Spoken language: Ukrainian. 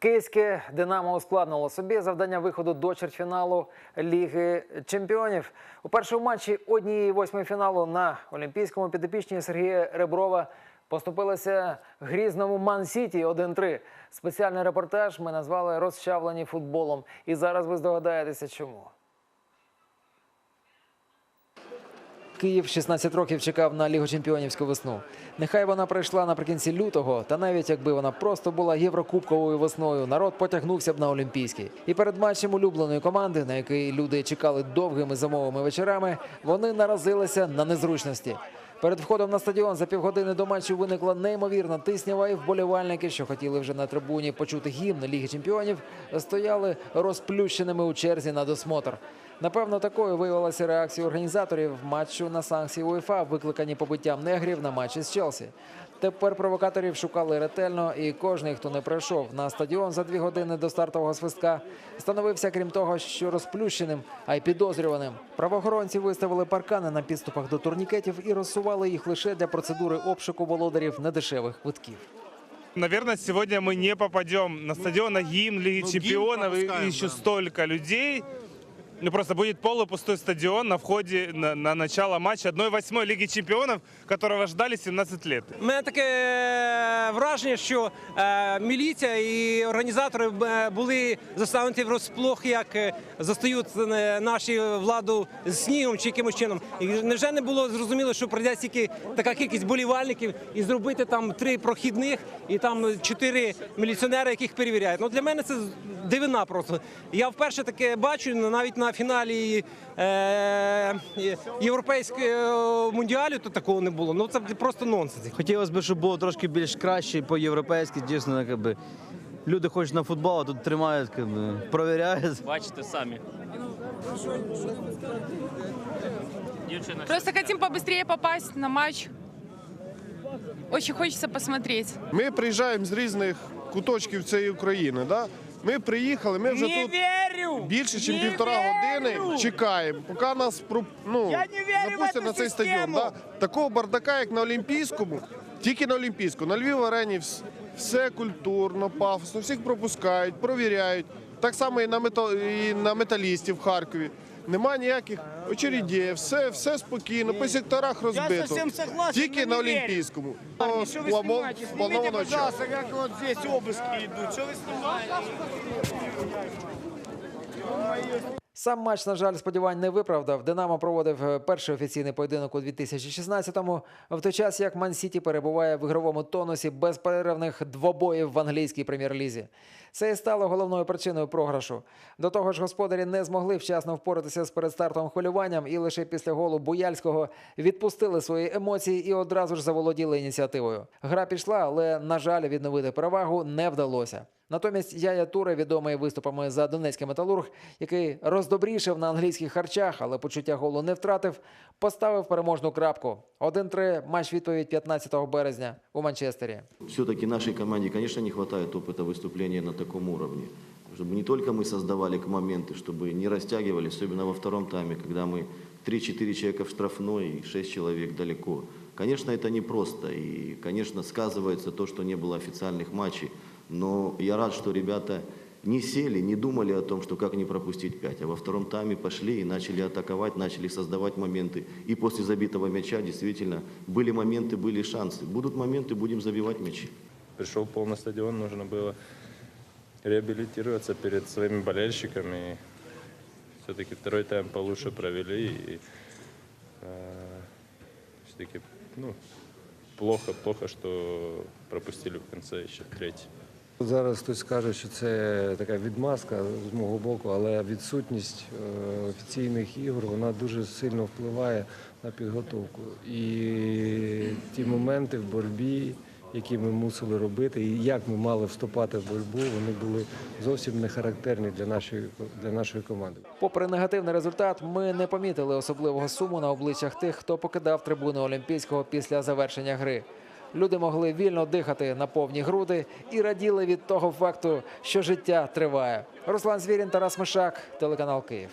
Київське Динамо ускладнило собі завдання виходу до чвертьфіналу Ліги Чемпіонів. У першому матчі однієї восьмої фіналу на Олімпійському підопічні Сергія Реброва поступилася грізному Ман-Сіті 1-3. Спеціальний репортаж ми назвали розчавлені футболом. І зараз ви здогадаєтеся, чому. Київ 16 років чекав на Лігу чемпіонівську весну. Нехай вона прийшла наприкінці лютого, та навіть якби вона просто була єврокубковою весною, народ потягнувся б на Олімпійський. І перед матчем улюбленої команди, на який люди чекали довгими зимовими вечорами, вони наразилися на незручності. Перед входом на стадіон за півгодини до матчу виникла неймовірна тиснява, і вболівальники, що хотіли вже на трибуні почути гімн Ліги Чемпіонів, стояли розплющеними у черзі на досмотр. Напевно, такою виявилася реакція організаторів матчу на санкції УЄФА, викликані побиттям негрів на матчі з Челсі. Тепер провокаторів шукали ретельно, і кожний, хто не прийшов на стадіон за дві години до стартового свистка, становився крім того, що розплющеним, а й підозрюваним. Правоохоронці виставили паркани на підступах до турнікетів і розсували їх лише для процедури обшуку володарів недешевих квитків. Наверное, сегодня мы не попадем на стадион, на гимн Лиги Ну, Чемпионов и еще столько людей. Ну, просто будет полупустой стадион на входе на, на начало матча 1-8 Лиги Чемпионов, которого ждали 17 лет. У мене таке е, враження, що е, міліція і організатори е, були заставлені врозплох, як застають наші владу снігом чи якимось чином. І невже не було зрозуміло, що прийде стільки така кількість болівальників і зробити там три прохідних і там чотири міліціонери, яких перевіряють. Ну для мене це дивина просто. Я вперше таке бачу навіть на фіналі е, європейського мундіалю, то такого не було. Ну це просто нонсенс. Хотілося б, щоб було трошки більш краще по-європейськи, дійсно, якби. Люди хочуть на футбол, а тут тримають, якби, провіряють. Бачите самі. Просто хотим побыстрее попасть на матч. Очень хочется посмотреть. Ми приїжджаємо з різних куточків цієї України. Да? Ми приїхали, ми вже тут більше, ніж півтора години чекаємо, поки нас ну, запустять на цей стадіон. Да? Такого бардака, як на Олімпійському, тільки на Олімпійському. На Львів арені все культурно, пафосно, всіх пропускають, провіряють. Так само і на, мета... і на металістів в Харкові Нема ніяких очередей, все, все спокійно, по секторах розбито. совсем согласен, Тільки но на не верю. Олімпійському. Парни, что вы Планов- снимаете? Снимите, плановано час. пожалуйста, как вот здесь обыски идут. Что вы снимаете? Сам матч, на жаль, сподівань не виправдав. Динамо проводив е, перший офіційний поєдинок у 2016-му, в той час як Ман-Сіті перебуває в ігровому тонусі безперервних двобоїв в англійській прем'єр-лізі. Це і стало головною причиною програшу. До того ж, господарі не змогли вчасно впоратися з передстартовим хвилюванням і лише після голу Буяльського відпустили свої емоції і одразу ж заволоділи ініціативою. Гра пішла, але, на жаль, відновити перевагу не вдалося. Натомість Яя Туре, відомий виступами за Донецький металург, який роздобрішив на англійських харчах, але почуття голу не втратив, поставив переможну крапку. 1-3 матч відповідь 15 березня у Манчестері. Все-таки нашей команде, конечно, не хватает опыта выступления на таком уровне. Чтобы не только мы создавали моменты, чтобы не растягивали, особенно во втором тайме, когда мы 3-4 человека в штрафной и 6 человек далеко. Конечно, это непросто. И, конечно, сказывается то, что не было официальных матчей. Но я рад, что ребята не сели, не думали о том, что как не пропустить 5, а во втором тайме пошли и начали атаковать, начали создавать моменты. И после забитого мяча действительно были моменты, были шансы. Будут моменты, будем забивать мячи. пришел полный стадион, нужно было реабилитироваться перед своими болельщиками. Все-таки второй тайм получше провели и все-таки ну, плохо, плохо, что пропустили в конце еще третий. Зараз хтось скаже, що це така відмазка з мого боку, але відсутність е, офіційних ігор вона дуже сильно впливає на підготовку. І ті моменти в боротьбі, які ми мусили робити, і як ми мали вступати в боротьбу, вони були зовсім не характерні для нашої для нашої команди. Попри негативний результат, ми не помітили особливого суму на обличчях тих, хто покидав трибуни Олімпійського після завершення гри. Люди могли вільно дихати на повні груди і раділи від того факту, що життя триває. Руслан Звірін, Тарас Мишак, телеканал Київ.